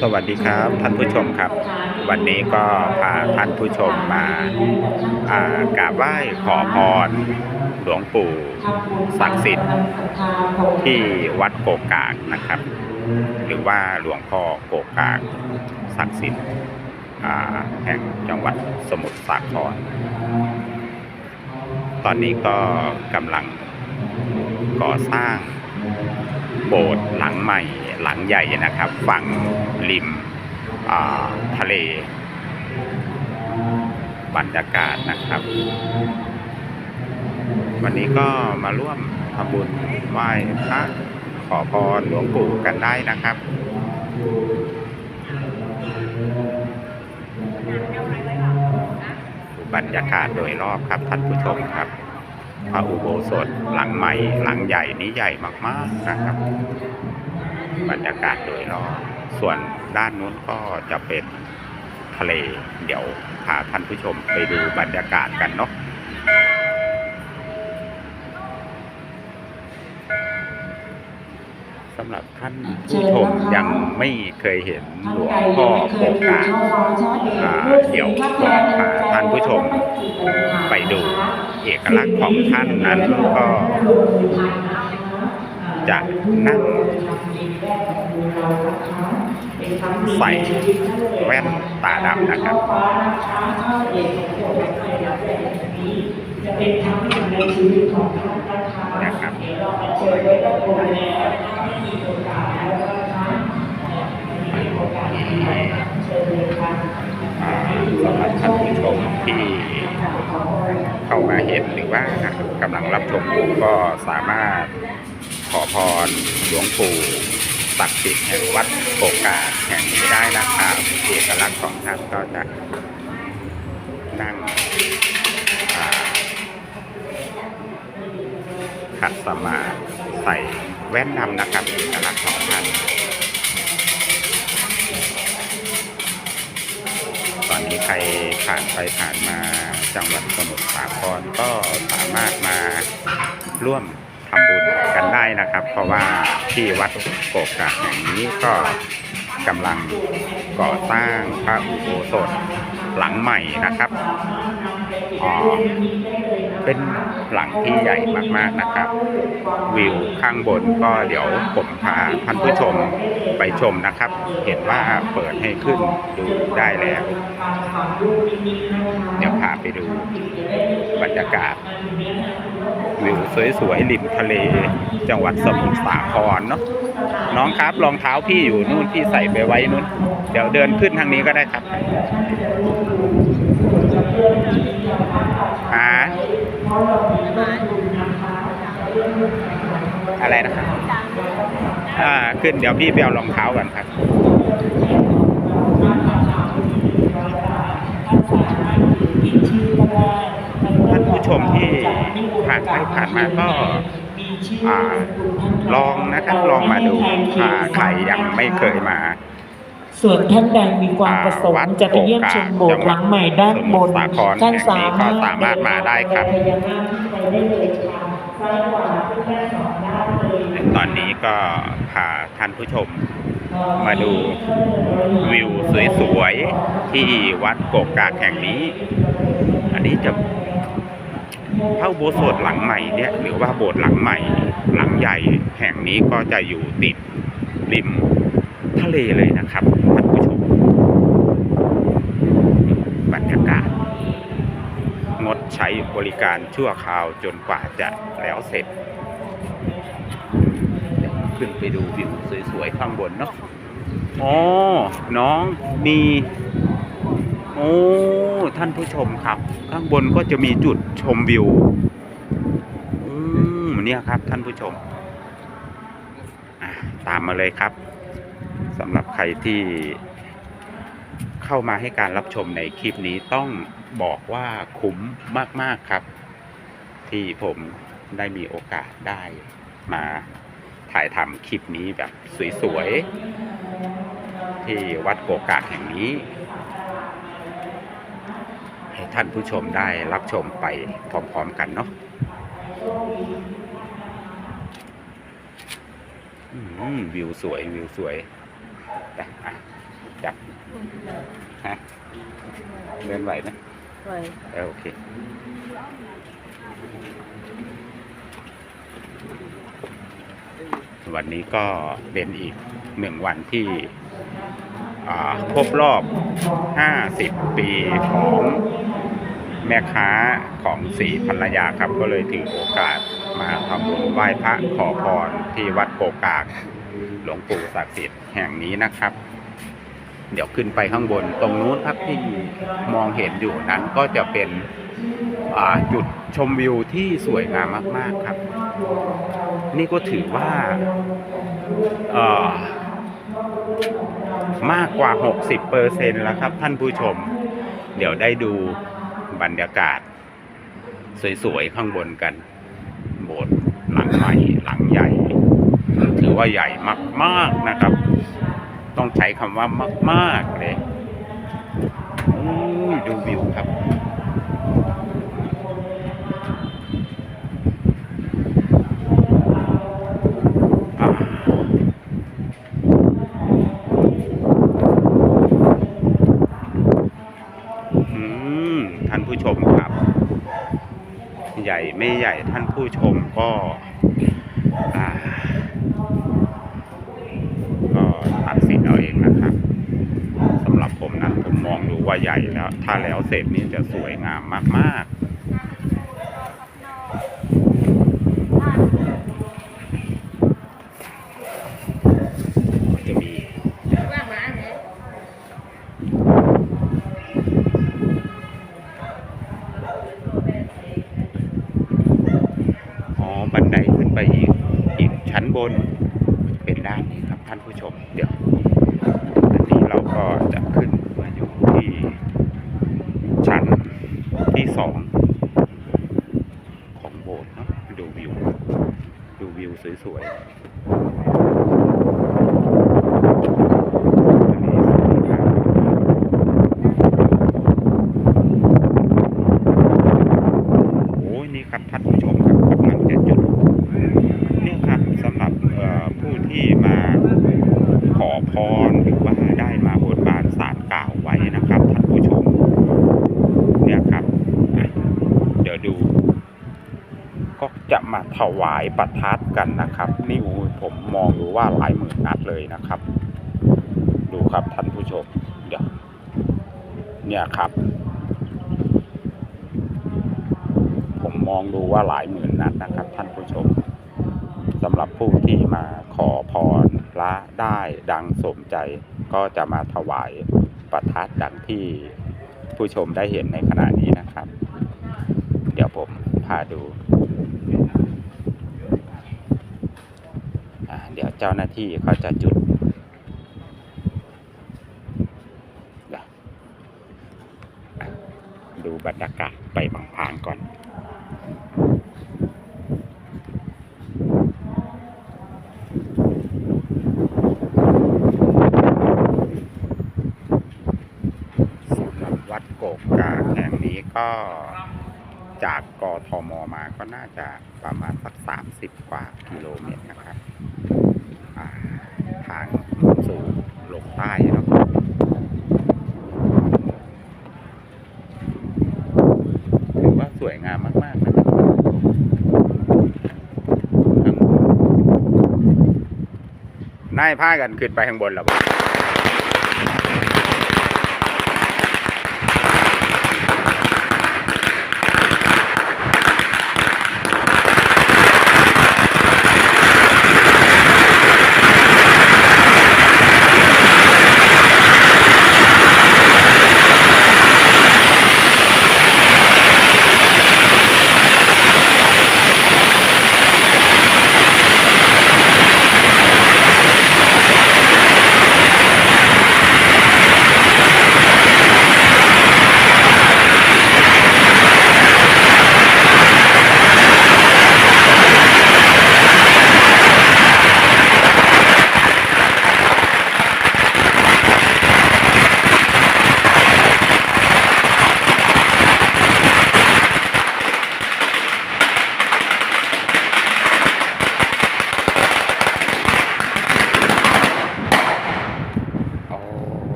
สวัสดีครับท่านผู้ชมครับ วันนี้ก็พาท่านผู้ชมมาากราบไหว้ขอพร หลวงปู่ศักดิ์สิทธิ์ที่วัดโกกากนะครับ หรือว่าหลวงพ่อโกกากศักดิ์สิทธิ์แห่งจังหวัดสมุทรสาคร ตอนนี้ก็กำลังก่อสร้าง โบสถ์หลังใหม่หลังใหญ่นะครับ ฝั่งริมทะเล บรรยากาศนะครับ วันนี้ก็มาร่วมทำบุญไหว้พระขอพรหลวงปู่กันได้นะครับบรรยากาศโดยรอบครับท่านผู้ชมครับ พระอุโบสถหลังใหม่ หลังใหญ่นี้ใหญ่มากๆนะครับ บรรยากาศโดยรอบส่วนด้านนู้นก็จะเป็นทะเล เดี๋ยวพาท่านผู้ชมไปดูบรรยากาศกันเนาะ สำหรับท่านผู้ชมยังไม่เคยเห็นหลวงพ่อโกกากอ่าเดี๋ยวก็พาท่านผู้ชมไปดูเอกลักษณ์ของท่านนั้นก็จะนั่งใส่แว่นตาดำนะครับจะเป็นครั้งหนึ่งในชีวิตของท่าน นะครับเดี๋ยวเรอไว้ก็คงแล้วถ้าไม่มีโอกาสแล้วนะคะมีโอกาสที่ไหนเชิญเลยค่ะอ่าสำหรับท่านผู้ชมที่เข้ามาเห็นหรือว่ากำลังรับชมอยู่ก็สามารถขอพรหลวงปู่ศักดิ์สิทธิ์แห่งวัดโกกาแห่งนี้ได้นะครับเอกลักษณ์ของท่านก็จะนั่งอ่า ขัดสมาใส่แว่นดำนะครับเอกลักษณ์ของท่านตอนนี้ใครผ่านไปผ่านมาจังหวัดสมุทรสาครก็สามารถมาร่วมทำบุญกันได้นะครับ เพราะว่าที่วัดโกกาแห่งนี้ก็กำลังก่อสร้างพระอุโบสถหลังใหม่นะครับอ๋อ เป็นหลังที่ใหญ่มากๆนะครับ วิวข้างบนก็เดี๋ยวผมพาท่านผู้ชมไปชมนะครับ เห็นว่าเปิดให้ขึ้นดูได้แล้ว เดี๋ยวพาไปดูบรรยากาศ วิวสวยๆริมทะเล จังหวัดสมุทรสาครเนาะน้องครับรองเท้าพี่อยู่นู่นพี่ใส่ไปไว้นู่น เดี๋ยวเดินขึ้นทางนี้ก็ได้ครับหา อะไรนะครับอ่าขึ้นเดี๋ยวพี่ไปเอารองเท้าก่อนครับท่านผู้ชมที่ผ่านไปผ่านมาก็อ่าลองนะครับลองมาดูอ่าใครยังไม่เคยมา ส่วนท่านใดมีความประสงค์จะไปเยี่ยมชมโบสถ์หลังใหม่ด้านบนสมุทรสาครท่านแห่งสานี้ก็มารถสามารถมาได้ครับพญานาคขึ้นไปได้เลยค่ะซ้ายขวาขึ้นได้สองด้านเลยตอนนี้ก็พาท่านผู้ชมมาดูวิวสวยๆ ที่วัดโกกกากแห่งนี้ อันนี้จะพระอุโบสถหลังใหม่เนี่ยหรือว่าโบสถ์หลังใหม่ หลังใหญ่แห่งนี้ก็จะอยู่ติดริมทะเลเลยนะครับท่านผู้ชม บรรยากาศ งด ใช้บริการชั่วคราวจนกว่าจะแล้วเสร็จ ขึ้นไปดูวิวสวยๆข้างบนเนาะอ๋อน้องมีโอ้ท่านผู้ชมครับ ข้างบนก็จะมีจุดชมวิวอืมเนี่ยครับท่านผู้ชมตามมาเลยครับสำหรับใครที่เข้ามาให้การรับชมในคลิปนี้ต้อง บอกว่าคุ้มมากๆครับ ที่ผมได้มีโอกาสได้มาถ่ายทำคลิปนี้แบบสวยๆ ที่วัดโกกากแห่งนี้ ให้ท่านผู้ชมได้รับชมไปพร้อมๆกันเนาะวิวสวยวิวสวยจับฮะเดินไหวไหม ไว้เออโอเควันนี้ก็เป็นอีกหนึ่งวันที่อ่าครบรอบ 50 ปีของแม่ค้าของสีภรรยาครับ ก็เลยถือโอกาสมาทำบุญไหว้พระขอพรที่วัดโกกาก หลวงปู่ศักดิ์สิทธิ์แห่งนี้นะครับ เดี๋ยวขึ้นไปข้างบน ตรงนู้นครับที่มองเห็นอยู่นั้นก็จะเป็นจุดชมวิวที่สวยงามมาก ๆครับ นี่ก็ถือว่ามากกว่า 60เปอร์เซ็นต์แล้วครับท่านผู้ชม เดี๋ยวได้ดูบรรยากาศ สวย ๆ ข้างบนกัน โบสถ์หลังใหม่หลังใหญ่ ถือว่าใหญ่มาก ๆ นะครับ ต้องใช้คำว่ามากๆเลยดูวิวครับท่านผู้ชมครับ ใหญ่ไม่ใหญ่ท่านผู้ชมก็ อ่า ก็ตัดสินเอาเองนะครับสำหรับผมนะผมมองดูว่า ใหญ่แล้วถ้าแล้วเสร็จนี่จะสวยงามมากๆ จะมี ว่าหมาเนี่ย อ๋อ บันไดขึ้นไปอีก อีกชั้นบน เป็นด้านนี้ครับท่านผู้ชม เดี๋ยวอันนี้เราก็จะขึ้นมาอยู่ที่ชั้นที่ สองของโบสถ์นะดูวิว ดูวิวสวยๆอันนี้สวยมากโอ้ยนี่ครับท่านผู้ชมครับกำลังจะจุด เนี่ยครับสำหรับเอ่อผู้ที่มาขอพรหรือว่าได้มาบนบานสารกล่าวไว้นะครับท่านผู้ชม เนี่ยครับอะเดี๋ยวดู ก็ จะมาถวายประทัดกันนะครับ นี่ผมมองดูว่าหลายหมื่นนัดเลยนะครับ ดูครับท่านผู้ชมเดี๋ยวเนี่ยครับ ผมมองดูว่าหลายหมื่นนัดนะครับ ท่านผู้ชมสำหรับผู้ที่มาขอพรพระได้ดังสมใจ ก็จะมาถวายประทัดดังที่ผู้ชมได้เห็นในขณะนี้นะครับ เดี๋ยวผมพาดูอ่า เดี๋ยวเจ้าหน้าที่เขาจะจุดดูบรรยากาศไปบางๆก่อน สำหรับวัดโกกกาแห่งนี้ก็จากกทมมาก็น่าจะประมาณสักสามสิบกว่ากิโลเมตรนะครับอ่าทางสู่ ลงใต้เนาะถือว่าสวยงามมากๆนะครับนนายพากันขึ้นไปข้างบนแล้ว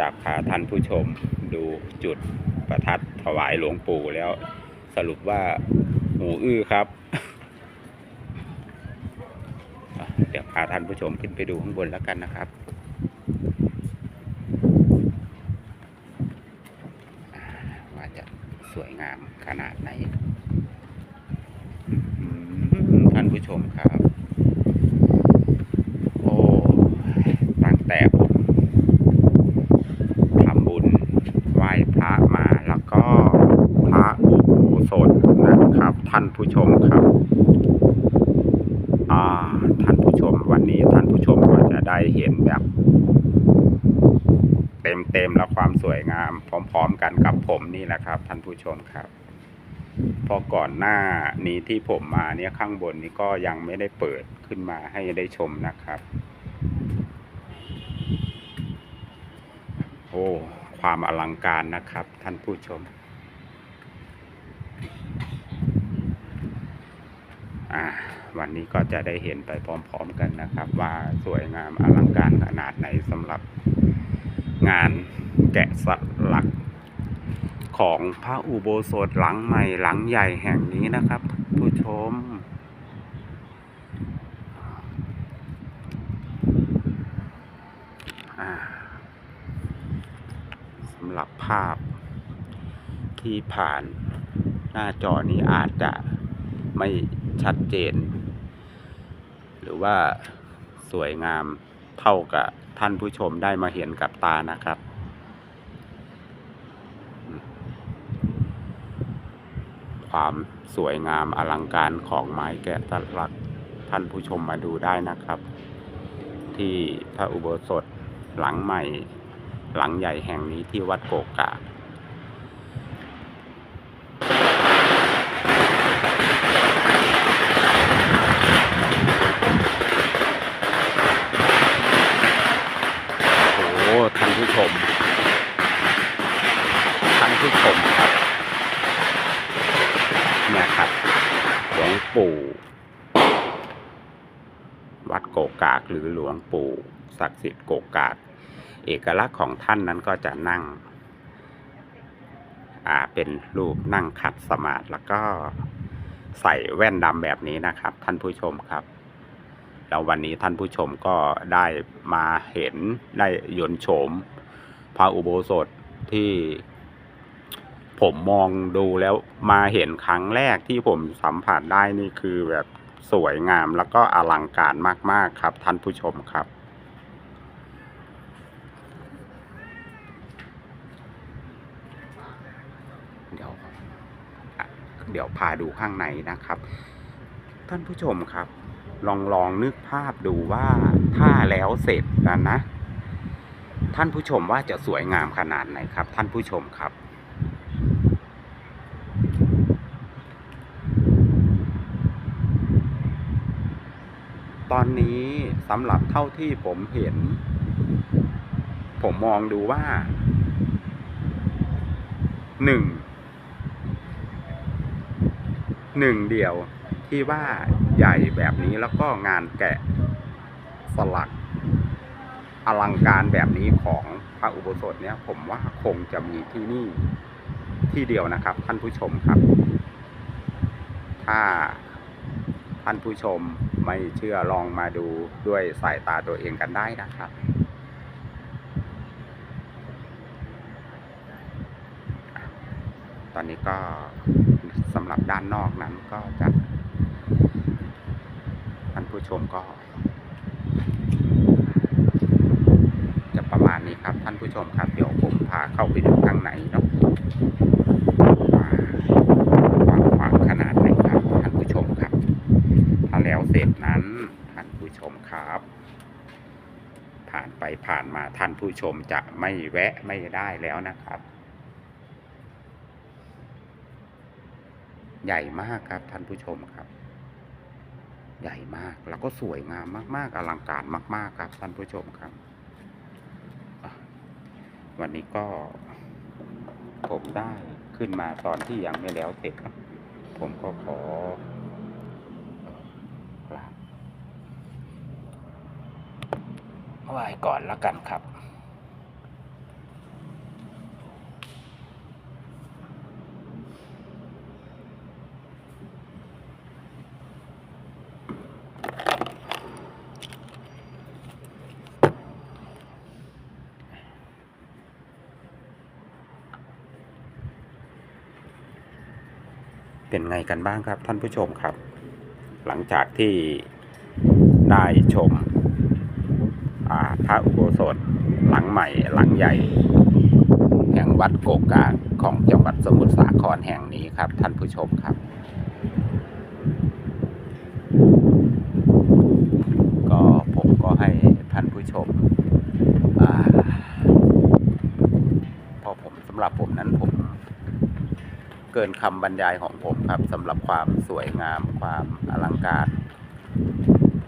จากพาท่านผู้ชมดูจุดประทัดถวายหลวงปู่แล้วสรุปว่าหูอื้อครับ เดี๋ยวพาท่านผู้ชมขึ้นไปดูข้างบนแล้วกันนะครับว่าจะสวยงามขนาดไหนท่านผู้ชมครับ โอ้ ตั้งแต่ผมทำบุญไหว้พระมาแล้วก็พระอุโบสถนะครับ ท่านผู้ชมครับท่านผู้ชมวันนี้ท่านผู้ชมก็จะได้เห็นแบบ เต็มๆและความสวยงามพร้อมๆกันกับผมนี่แหละครับ ท่านผู้ชมครับพอก่อนหน้านี้ที่ผมมาเนี่ยข้างบนนี้ก็ยังไม่ได้เปิดขึ้นมาให้ได้ชมนะครับ โอ้ ความอลังการนะครับท่านผู้ชม อ่าวันนี้ก็จะได้เห็นไปพร้อมๆกันนะครับ ว่าสวยงามอลังการขนาดไหนสำหรับงานแกะสลักของพระอุโบสถหลังใหม่หลังใหญ่แห่งนี้นะครับ ผู้ชม สำหรับภาพที่ผ่านหน้าจอนี้อาจจะไม่ ชัดเจน หรือว่าสวยงามเท่ากับท่านผู้ชมได้มาเห็นกับตานะครับ ความสวยงามอลังการของไม้แกะสลักท่านผู้ชมมาดูได้นะครับ ที่พระอุโบสถหลังใหม่หลังใหญ่แห่งนี้ที่วัดโกกา โอ้โหท่านผู้ชม ท่าน ผู้ชมครับเนี่ยครับหลวงปู่ วัดโกกากหรือหลวงปู่ศักดิ์สิทธิ์โกกาก เอกลักษณ์ของท่านนั้นก็จะนั่ง อ่าเป็นรูปนั่งขัดสมาธิแล้วก็ใส่แว่นดำแบบนี้นะครับ ท่านผู้ชมครับแล้ววันนี้ท่านผู้ชมก็ได้มาเห็นได้ยนโฉมพระอุโบสถที่ ผมมองดูแล้วมาเห็นครั้งแรกที่ผมสัมผัสได้นี่คือแบบสวยงามแล้วก็อลังการมาก ๆ ครับ ท่านผู้ชมครับ เดี๋ยวเดี๋ยวพาดูข้างในนะครับ ท่านผู้ชมครับ ลองลองนึกภาพดูว่าถ้าแล้วเสร็จนะนะ ท่านผู้ชมว่าจะสวยงามขนาดไหนครับ ท่านผู้ชมครับ ตอนนี้สำหรับเท่าที่ผมเห็น ผมมองดูว่าหนึ่งหนึ่งเดียวที่ว่าใหญ่แบบนี้แล้วก็งานแกะสลัก อลังการแบบนี้ของพระอุโบสถเนี่ยผมว่าคงจะมีที่นี่ที่เดียวนะครับ ท่านผู้ชมครับ ถ้า ท่านผู้ชมไม่เชื่อลองมาดูด้วยสายตาตัวเองกันได้นะครับ ตอนนี้ก็สำหรับด้านนอกนั้นก็จะท่านผู้ชมก็ จะประมาณนี้ครับท่านผู้ชมครับ เดี๋ยวผมพาเข้าไปดูข้างในเนาะว่าความขวางขนาดไหนครับ ท่านผู้ชมครับ ถ้าแล้วเสร็จนั้น ท่านผู้ชมครับ ผ่านไปผ่านมาท่านผู้ชมจะไม่แวะไม่ได้แล้วนะครับ ใหญ่มากครับท่านผู้ชมครับ ใหญ่มากแล้วก็สวยงามมากๆ อลังการมาก ๆ ครับท่านผู้ชมครับ วันนี้ก็ ผมได้ขึ้นมาตอนที่ยังไม่แล้วเสร็จผมก็ขอ วายก่อนละกันครับ เป็นไงกันบ้างครับท่านผู้ชมครับ หลังจากที่ได้ชม พระอุโบสถ หลังใหม่หลังใหญ่ แห่งวัดโกกาของจังหวัดสมุทรสาครแห่งนี้ครับ ท่านผู้ชมครับ ก็ผมก็ให้ท่านผู้ชมพอผมสำหรับผมนั้นผมเกินคำบรรยายของผมครับสำหรับความสวยงามความอลังการ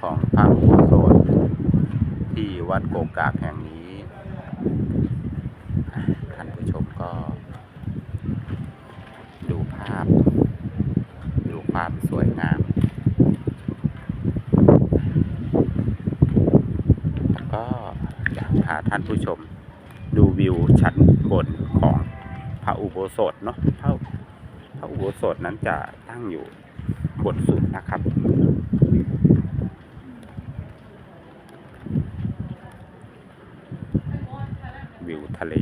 ของพระอุโบสถ ที่วัดโกกากแห่งนี้ท่านผู้ชมก็ดูภาพ ดูความสวยงามแล้วก็อยากพาท่านผู้ชมดูวิวชั้นบนของพระอุโบสถเนาะพระพระอุโบสถนั้นจะตั้งอยู่บนสุดนะครับ วิวทะเล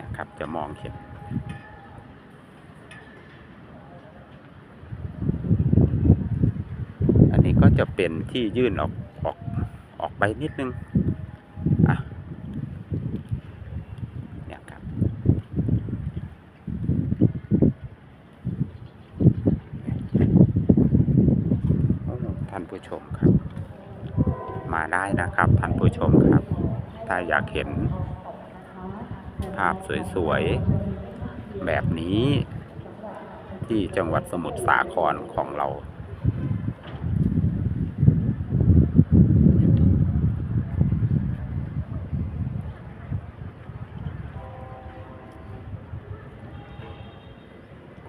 นะครับ จะ มองเห็นอันนี้ก็จะเป็นที่ยื่นออกออกออกไปนิดนึงอะเนี่ยครับ ท่านผู้ชมครับ มาได้นะครับท่านผู้ชมครับ ถ้าอยากเห็น ภาพสวยๆ แบบนี้ที่จังหวัดสมุทรสาครของเรา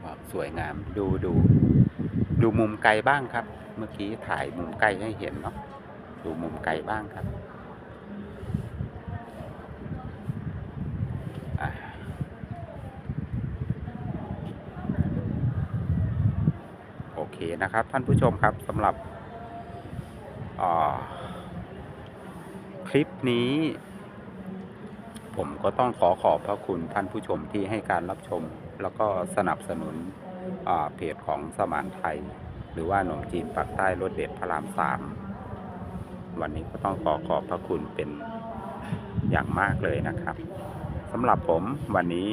ความสวยงามดูดูดูมุมไกลบ้างครับ เมื่อกี้ถ่ายมุมใกล้ให้เห็นเนาะดูมุมไกลบ้างครับอะโอเค นะครับท่านผู้ชมครับสำหรับคลิปนี้ ผมก็ต้องขอขอบพระคุณท่านผู้ชมที่ให้การรับชม แล้วก็สนับสนุนเพจของสมานไทย หรือว่าหนมจีนปากใต้รสเด็ดพระรามสามวันนี้ก็ต้องขอขอบพระคุณเป็นอย่างมากเลยนะครับสำหรับผมวันนี้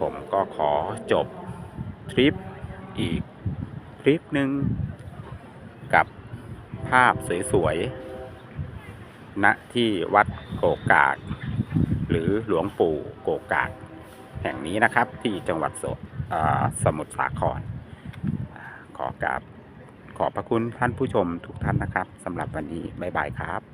ผมก็ขอจบทริปอีก คลิปหนึ่งกับภาพสวยๆณที่วัดโกกาก หรือหลวงปู่โกกาก แห่งนี้นะครับที่จังหวัดสสมุทรสาคร ขอกราบขอบพระคุณท่านผู้ชมทุกท่านนะครับสำหรับวันนี้ บ๊ายบายครับ